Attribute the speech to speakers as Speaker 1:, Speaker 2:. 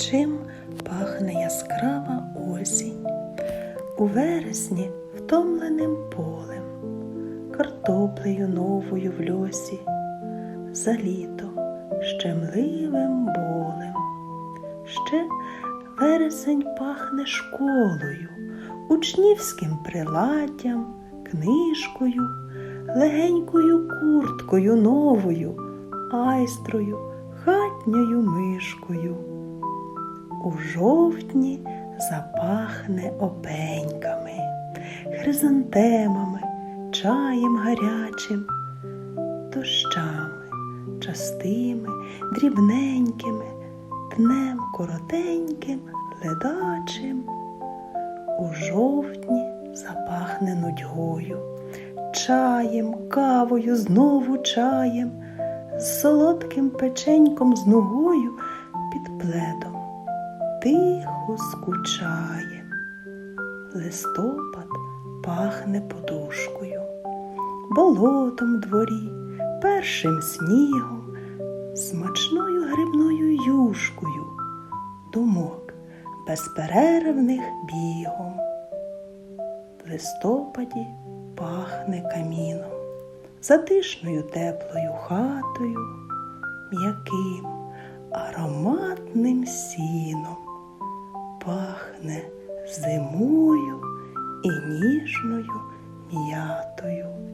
Speaker 1: Чим пахне яскрава осінь, у вересні втомленим полем, картоплею новою в льосі, за літо щемливим болем. Ще вересень пахне школою, учнівським приладдям, книжкою, легенькою курткою новою, айстрою, хатньою мишкою. У жовтні запахне опеньками, хризантемами, чаєм гарячим, дощами, частими, дрібненькими, днем коротеньким, ледачим. У жовтні запахне нудьгою, чаєм, кавою, знову чаєм, з солодким печеньком з ногою під пледом тихо скучає. Листопад пахне подушкою, болотом дворі, першим снігом, смачною грибною юшкою, думок безперервних бігом. В листопаді пахне каміном, затишною теплою хатою, м'яким пахне зимою і ніжною м'ятою.